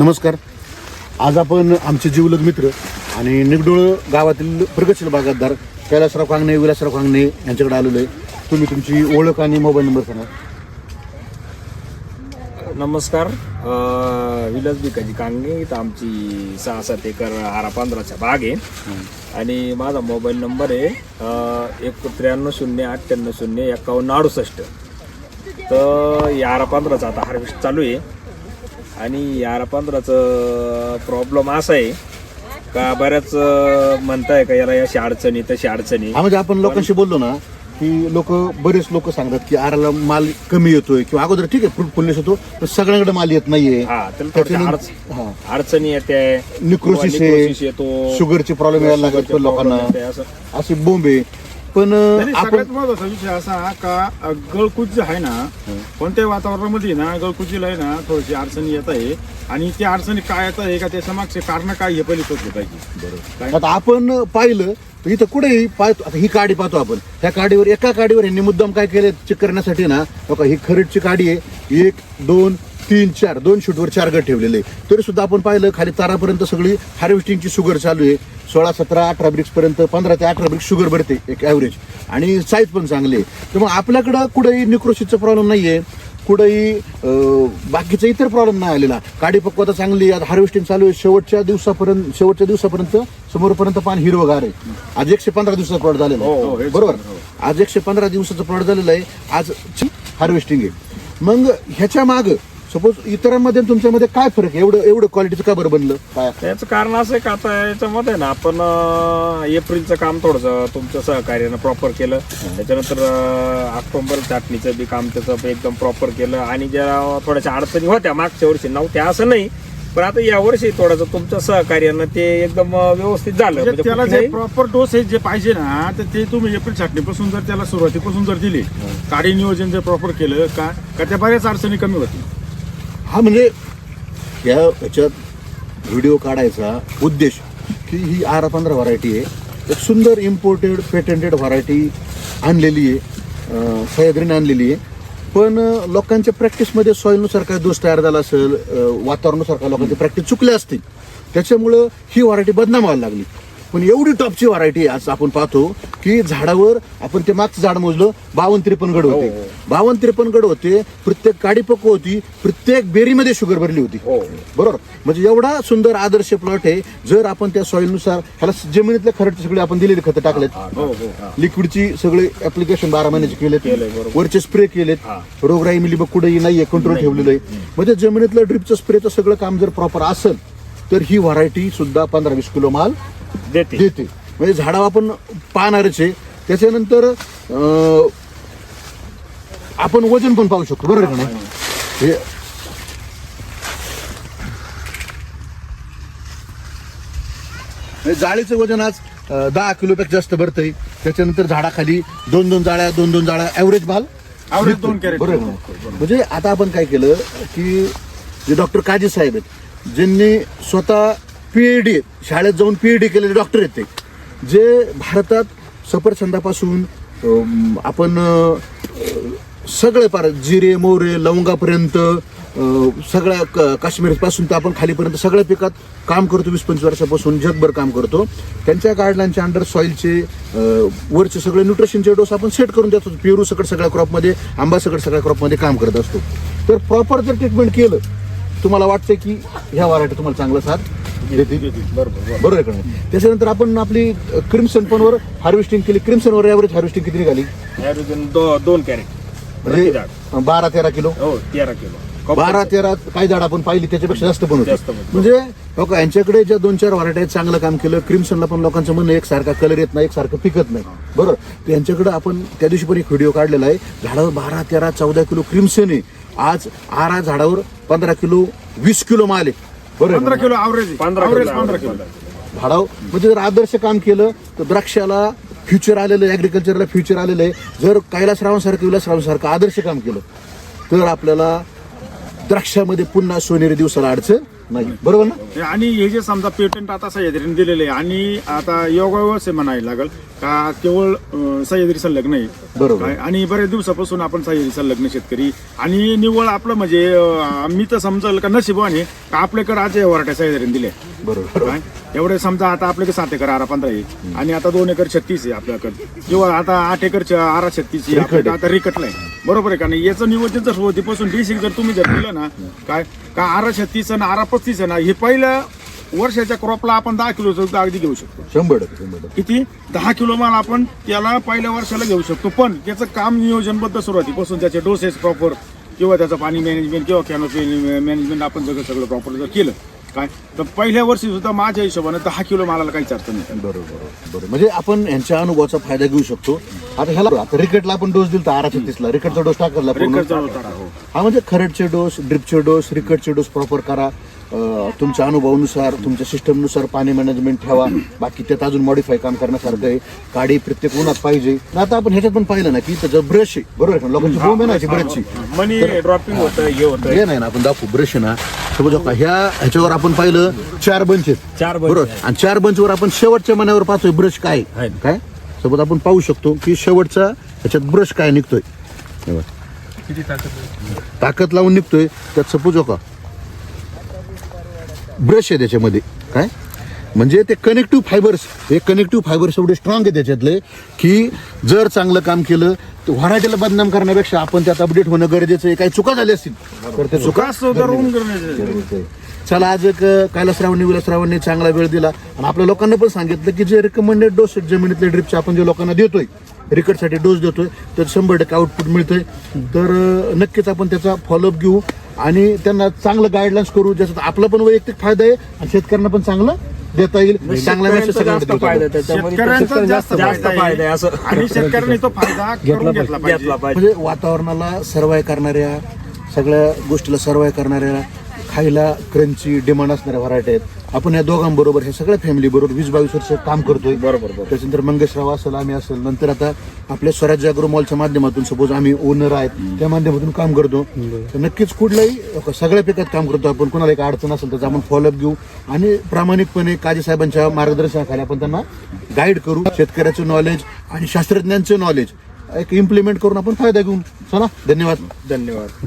नमस्कार. आज आपण आमचे जीवलग मित्र आणि निगडोळ गावातील प्रगतशील बागायतदार कैलासराव कांगणे विलासराव कांगणे यांच्याकडे आलेलो आहे. तुम्ही तुमची ओळख आणि मोबाईल नंबर सांगा. नमस्कार. अ, विलास भिकाजी कांगे इथं आमची सहा सात एकर आरा पंधराचा बाग आहे. आणि माझा मोबाईल नंबर आहे एक त्र्याण्णव शून्य अठ्ठ्याण्णव शून्य एकावन्न अडुसष्ट. तर या आरा पंधराचा आता हार्वेस्ट चालू आहे. आणि या आरा पंधराचं प्रॉब्लेम असा आहे का बऱ्याच म्हणताय का याला अशी अडचणी तशी अडचणी. म्हणजे आपण लोकांशी बोललो ना की लोक बरेच लोक सांगतात की आराला माल कमी येतोय किंवा अगोदर ठीक आहे फ्रूट फुलनेस होतो पण सगळ्यांकडे माल येत नाहीये. हा हा. अडचणी येते निक्रोसिस येतो. शुगरची प्रॉब्लेम यायला लागत शुगरचे पण लोकांना. असं. बोंब पण तरी आपण सगळ्यात महत्त्वाचा विषय असा का गळकूच जे आहे ना कोणत्याही वातावरणामध्ये ना गळकुचीला आहे ना थोडीशी अडचणी येत आहे. आणि त्या अडचणी काय येत आहे का त्याच्या मागचे कारण काय हे पहिले शोधले पाहिजे. काय? आता आपण पाहिलं तर इथं कुठेही पाहतो आता ही काडी पाहतो आपण. ह्या काडीवर एका काडीवर यांनी मुद्दाम काय केले चेक करण्यासाठी ना बघा ही खरडची काडी आहे. एक दोन तीन चार दोन शूटवर चार गट ठेवलेले. तरी सुद्धा आपण पाहिलं खाली तारापर्यंत सगळी हार्वेस्टिंगची शुगर चालू आहे. सोळा सतरा अठरा ब्रिक्स पर्यंत पंधरा ते अठरा ब्रिक्स शुगर भरते एक ॲव्हरेज आणि साईज पण चांगली आहे. तर मग आपल्याकडं कुठेही निक्रोसिसचा प्रॉब्लेम नाहीये. कुठेही अं, बाकीचा इतर प्रॉब्लेम नाही आलेला. काडी पक्वता चांगली आहे. हार्वेस्टिंग चालू आहे. शेवटच्या दिवसापर्यंत शेवटच्या दिवसापर्यंत समोरपर्यंत पान हिरवगार आहे. आज एकशे पंधरा दिवसाचा प्लॉट झालेला हो, आहे हेच बरोबर? हो. आज एकशे पंधरा दिवसाचा प्लॉट झालेला आहे. आज हार्वेस्टिंग आहे. मग ह्याच्या माग सपोज इतरांमध्ये आणि तुमच्यामध्ये काय फरक आहे? एवढं एवढं क्वालिटीचं का बरं बनलं? काय? त्याचं कारण असं आहे का आता याच्यामध्ये ना आपण अं, एप्रिलचं काम थोडंसं तुमच्या सहकार्यानं प्रॉपर केलं. त्याच्यानंतर अं, ऑक्टोबर छाटणीचं बी काम त्याचं एकदम प्रॉपर केलं. आणि ज्या थोड्याशा अडचणी होत्या मागच्या वर्षी नव्हत्या असं नाही पण आता या वर्षी थोडंसं तुमच्या सहकार्यानं ते एकदम अं, व्यवस्थित झालं. म्हणजे म्हणजे त्याला जे कुठल्याही- प्रॉपर डोसेज जे पाहिजे ना तर ते तुम्ही एप्रिल छाटणीपासून जर त्याला सुरुवातीपासून जर दिली काडी नियोजन जर प्रॉपर केलं का का त्या बऱ्याच अडचणी कमी होतील. हा म्हणजे या ह्याच्यात व्हिडिओ काढायचा उद्देश की ही आरा पंधरा व्हरायटी आहे. एक सुंदर इम्पोर्टेड पेटेंटेड व्हरायटी आणलेली आहे. सह्याद्रीने आणलेली आहे. पण लोकांच्या प्रॅक्टिसमध्ये सॉईलनुसार काय दोष तयार झाला असेल वातावरणानुसार काय लोकांची प्रॅक्टिस चुकल्या असतील त्याच्यामुळं ही व्हरायटी बदनाम व्हायला लागली. पण एवढी टॉपची व्हरायटी आज आपण पाहतो की झाडावर आपण ते मागचं झाड मोजलं बावन्न त्रेपन्न गड होते हो. बावन्न त्रेपन्न गड होते प्रत्येक काडी पक्व होती प्रत्येक बेरीमध्ये शुगर भरली होती हो. बरोबर म्हणजे एवढा सुंदर आदर्श प्लॉट आहे जर आपण त्या सॉइलनुसार ह्याला जमिनीतल्या खरडचे सगळे आपण दिलेले खतं टाकलेत हो हो हा. लिक्विडची सगळे ऍप्लिकेशन बारा महिन्याचे केलेत. वरचे स्प्रे केलेत हा. रोगराई मिलीबग कुठेही नाहीये कंट्रोल ठेवलेलं आहे म्हणजे जमिनीतलं ड्रिपचं स्प्रेचं सगळं काम जर प्रॉपर असेल तर ही व्हरायटी सुद्धा पंधरा वीस किलो माल देते. देते. म्हणजे झाडावर आपण पाहणारच आहे. त्याच्यानंतर अं, आपण वजन पण पाहू शकतो. बरोबर का नाही? हे हे जाळीचं वजन आज अं, दहा किलोपेक्षा जास्त भरतंय. त्याच्यानंतर झाडाखाली दोन दोन जाळ्या दोन दोन जाळ्या ॲव्हरेज माल Average दोन कॅरेट. बरोबर आहे? म्हणजे आता आपण काय केलं की जे डॉक्टर काजी साहेब आहेत ज्यांनी स्वतः पीएचडी शाळेत जाऊन पीएचडी केलेले डॉक्टर आहेत ते. जे भारतात सफरचंदापासून आपण सगळे पार जिरे मोरे लवंगापर्यंत सगळ्या क- काश्मीरपासून तर आपण खालीपर्यंत सगळ्या पिकात काम करतो वीस पंचवीस वर्षापासून जगभर काम करतो. त्यांच्या गाईडलाईनच्या अंडर सॉईलचे वरचे सगळे न्यूट्रिशनचे डोस आपण सेट करून देतो पेरू सकट सगळ्या क्रॉपमध्ये आंबा सकट सगळ्या क्रॉपमध्ये काम करत असतो. तर प्रॉपर जर ट्रीटमेंट केलं तुम्हाला वाटतं की ह्या व्हरायटी तुम्हाला चांगला साथ बरोबर आहे त्याच्यानंतर आपण आपली क्रिम्सन पनवर हार्वेस्टिंग केली. क्रिम्सनवर ॲव्हरेज हार्वेस्टिंग किती निघाली? दोन कॅरेट. म्हणजे बारा तेरा किलो? हो तेरा किलो. बारा तेरा काही झाड आपण पाहिली त्याच्यापेक्षा जास्त पण होते. म्हणजे लोक यांच्याकडे ज्या दोन चार व्हरायटी आहेत चांगलं काम केलं क्रिम्सनला पण लोकांचं म्हणणं एकसारखा कलर येत नाही एकसारखं पिकत नाही. बरोबर? तर यांच्याकडे आपण त्या दिवशी पण एक व्हिडिओ काढलेला आहे. झाडावर बारा तेरा चौदा किलो क्रिम्सन आहे. आज आरा झाडावर पंधरा किलो वीस किलो माल आहे. पंधरा? किलो ॲव्हरेज पंधरा ॲव्हरेज किलो पंधरा किलो. झाडाव म्हणजे जर आदर्श काम केलं तर द्राक्षाला फ्युचर आलेलं आहे ॲग्रिकल्चरला फ्युचर आलेलं आहे. जर कैलासरावांसारखं विलासरावांसारखं आदर्श काम केलं तर आपल्याला द्राक्षामध्ये पुन्हा सोनेरी दिवसाला अडचण नाही. बरोबर ना? आणि हे जे समजा पेटंट आता सह्याद्रीने दिलेले आहे आणि आता योगायोगच आहे म्हणायला लागल का केवळ अं, सह्याद्री संलग्न आहे? बरोबर. काय? आणि बऱ्याच दिवसापासून आपण सह्याद्री संलग्न शेतकरी. आणि निव्वळ आपलं म्हणजे अं, मी तर समजल का नशिबाने का आपल्याकडे आज वराट्या सह्याद्रीने दिल्या बरोबर. काय? एवढे समजा आता आपल्याकडे सात एकर आरा पंधरा आहे आणि आता दोन एकर छत्तीस आहे आपल्याकडे. किंवा आता आठ एकरच्या आरा छत्तीस आहे आपल्याकडे आता रिकटलाय बरोबर आहे का नाही? याचं नियोजन जर सुरुवातीपासून बेसिक जर तुम्ही जर केलं ना काय? का आरा छत्तीस आणि आरा पस्तीस आहे ना हे पहिल्या वर्षाच्या क्रॉपला आपण दहा किलोचं अगदी घेऊ शकतो. शंभर टक्के शंभर टक्के. किती? दहा किलो माल आपण त्याला पहिल्या वर्षाला घेऊ शकतो. पण त्याचं काम नियोजनबद्ध सुरुवातीपासून त्याचे डोसेस प्रॉपर किंवा त्याचं पाणी मॅनेजमेंट किंवा कॅनोपी मॅनेजमेंट आपण सगळं सगळं प्रॉपर जर केलं काय? तर पहिल्या वर्षी सुद्धा माझ्या हिशोबाने दहा किलो मालाला काहीच अर्थ नाही. बरोबर बरोबर. म्हणजे आपण यांच्या अनुभवाचा फायदा घेऊ शकतो. आता ह्याला आता रिकेटला आपण डोस दिला आरा छत्तीसला रिकेटचा डोस टाकला पूर्ण. रिकटचा होता हो. हा म्हणजे खरडचे डोस ड्रिपचे डोस रिकटचे डोस प्रॉपर करा. तुमच्या अनुभवानुसार तुमच्या सिस्टमनुसार पाणी मॅनेजमेंट ठेवा. बाकी त्यात अजून मॉडीफाय काम करण्यासारखं आहे. काडी प्रत्येक उन्हात पाहिजे. आता आपण ह्याच्यात पण पाहिलं ना की त्याचं ब्रश आहे बरोबर आहे का? लोकांची बोंब आहे ना ब्रशची मनी ड्रॉपिंग होतं हे होतं. हे नाही ना आपण दाखवू. ब्रश आहे ना. समज का ह्या ह्याच्यावर आपण पाहिलं चार बंच आहेत. चार बरोबर. आणि चार बंचवर आपण शेवटच्या मनावर पाहतोय ब्रश काय? आहे. आहे. काय? सोबत आपण पाहू शकतो की शेवटचा ह्याच्यात ब्रश काय निघतोय. हे बघ. ताकद लावून निघतोय. त्यात सपोज हो का ब्रश आहे त्याच्यामध्ये. काय? म्हणजे ते कनेक्टिव्ह फायबर्स हे कनेक्टिव्ह फायबर्स एवढे स्ट्रॉंग आहे त्याच्यातले की जर चांगलं काम केलं तर व्हरायटीला बदनाम करण्यापेक्षा आपण त्यात अपडेट होणं गरजेचं आहे. काही चुका झाल्या असतील तर ते चुका सुधारून चला आज एक कैलासरावांनी विलासरावांनी चांगला वेळ दिला. आणि आपल्या लोकांना पण सांगितलं की जे रिकमेंडेड डोस जमिनीतले ड्रिपचे आपण जे लोकांना देतोय रिकटसाठी डोस देतोय तर शंभर टक्के आउटपुट मिळतंय. तर अं, नक्कीच आपण त्याचा फॉलोअप घेऊ. आणि त्यांना चांगलं गाईडलाईन्स करू ज्याच्यात आपला पण वैयक्तिक फायदा आहे आणि शेतकऱ्यांना पण चांगलं देता येईल. चांगला मेसेज सगळ्यांना जास्त फायदा. त्याच्यामध्ये शेतकऱ्यांचा जास्त जास्त फायदा आहे. आहे असं. आणि शेतकऱ्यांनी तो फायदा करून घेतला पाहिजे घेतला पाहिजे. म्हणजे वातावरणाला सर्वाय करणाऱ्या सगळ्या गोष्टीला सर्वाय करणाऱ्या खायला क्रंची डिमांड असणाऱ्या व्हरायटी आहेत. आपण या दोघांबरोबर हे सगळ्या फॅमिली बरोबर वीस बावीस वर्ष काम करतोय. बरोबर, बरोबर. त्याच्यानंतर मंगेशराव असेल आम्ही असेल नंतर आता आपल्या स्वराज्य अग्रो मॉलच्या माध्यमातून सपोज आम्ही ओनर आहेत त्या माध्यमातून काम करतो. तर नक्कीच कुठल्याही सगळ्या पिकात काम करतो आपण कोणाला एक अडचण असेल त्याचा आपण फॉलोअप घेऊ. आणि प्रामाणिकपणे काजी साहेबांच्या मार्गदर्शनाखाली आपण त्यांना गाईड करू. शेतकऱ्याचं नॉलेज आणि शास्त्रज्ञांचं नॉलेज एक इम्प्लिमेंट करून आपण फायदा घेऊ चला धन्यवाद. धन्यवाद.